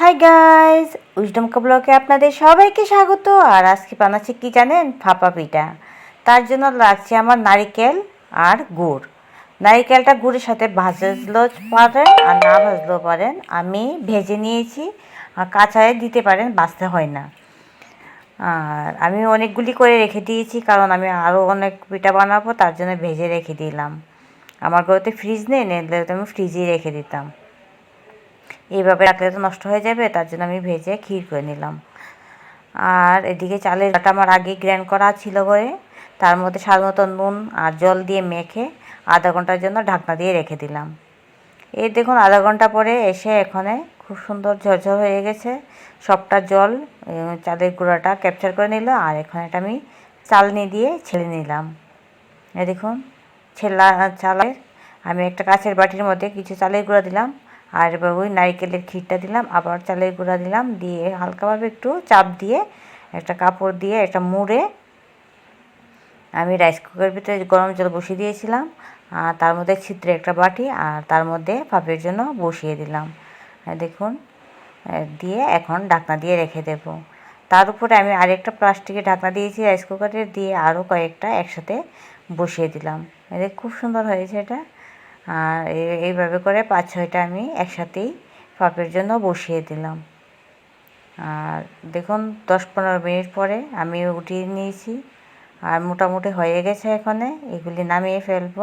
Hi guys wisdom ব্লকে আপনাদের সবাইকে স্বাগত। আর আজকে বানাচ্ছি কি জানেন? ফাপা পিঠা। তার জন্য লাগছে আমার নারিকেল আর গুড়। নারিকেলটা গুড়ের সাথে ভাজলেও পারেন আর না ভাজলেও পারেন, আমি ভেজে নিয়েছি। আর কাঁচায় দিতে পারেন বাঁচতে হয় না। আর আমি অনেকগুলি করে রেখে দিয়েছি, কারণ আমি আরও অনেক পিঠা বানাবো, তার জন্য ভেজে রেখে দিলাম। আমার ঘরেতে ফ্রিজ নেই তো আমি ফ্রিজেই রেখে দিতাম। এইভাবে রাখলে তো নষ্ট হয়ে যাবে, তার জন্য আমি ভেজে ক্ষীর করে নিলাম। আর এদিকে চালের ডাটা আমার আগে গ্র্যান্ড করা ছিল বলে, তার মধ্যে স্বাদ মতো নুন আর জল দিয়ে মেখে আধা ঘণ্টার জন্য ঢাকনা দিয়ে রেখে দিলাম। এই দেখুন, আধা ঘণ্টা পরে এসে এখানে খুব সুন্দর ঝরঝর হয়ে গেছে। সবটা জল চালের গুঁড়াটা ক্যাপচার করে নিল আর এখানে এটা আমি চালনি দিয়ে ছেলে নিলাম। এ দেখুন, ছেলা, চালের, আমি একটা কাছের বাটির মধ্যে কিছু চালের গুঁড়া দিলাম। আর এবার ওই নারিকেলের ক্ষীরটা দিলাম, আবার চালের গুঁড়া দিলাম, দিয়ে হালকাভাবে একটু চাপ দিয়ে একটা কাপড় দিয়ে একটা মুড়ে আমি রাইস কুকারের ভিতরে গরম জল বসিয়ে দিয়েছিলাম, আর তার মধ্যে ছিদ্রে একটা বাটি আর তার মধ্যে ভাপের জন্য বসিয়ে দিলাম। দেখুন দিয়ে এখন ঢাকনা দিয়ে রেখে দেব। তার উপরে আমি আরেকটা প্লাস্টিকের ঢাকনা দিয়েছি রাইস কুকারের দিয়ে আরও কয়েকটা একসাথে বসিয়ে দিলাম। এদের খুব সুন্দর হয়েছে এটা। আর এইভাবে করে পাঁচ ছয়টা আমি একসাথেই পাপের জন্য বসিয়ে দিলাম। আর দেখুন, দশ পনেরো মিনিট পরে আমি উঠিয়ে নিয়েছি। আর মোটামুটি হয়ে গেছে এখানে, এগুলি নামিয়ে ফেলব।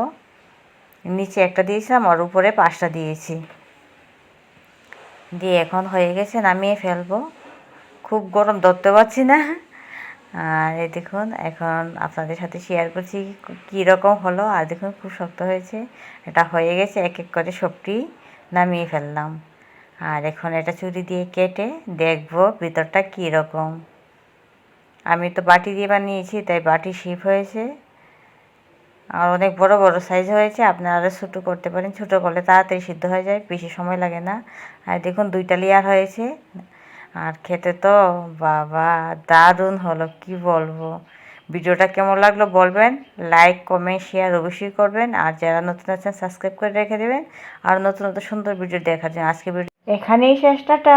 নিচে একটা দিয়েছিলাম, আর উপরে পাঁচটা দিয়েছি। দিয়ে এখন হয়ে গেছে, নামিয়ে ফেলব। খুব গরম, ধরতে পারছি না। আর এই দেখুন, এখন আপনাদের সাথে শেয়ার করছি কী রকম হলো। আর দেখুন, খুব শক্ত হয়েছে। এটা হয়ে গেছে, এক এক করে সবটি নামিয়ে ফেললাম। আর এখন এটা চুরি দিয়ে কেটে দেখব ভিতরটা কী রকম আমি তো বাটি দিয়ে বানিয়েছি, তাই বাটি শিপ হয়েছে। আর অনেক বড় বড় সাইজ হয়েছে। আপনারা ছোটো করতে পারেন। ছোটো করলে তাড়াতাড়ি সিদ্ধ হয়ে যায়, বেশি সময় লাগে না। আর দেখুন, দুইটা লেয়ার হয়েছে। আর খেতে তো বাবা, দারুণ হলো, কি বলব? ভিডিওটা কেমন লাগল বলবেন লাইক কমেন্ট শেয়ার অবশ্যই করবেন, আর যারা নতুন আছেন সাবস্ক্রাইব করে রেখে দেবেন, আর নতুন নতুন সুন্দর ভিডিও দেখার জন্য আজকে ভিডিও এখানেই শেষটাটা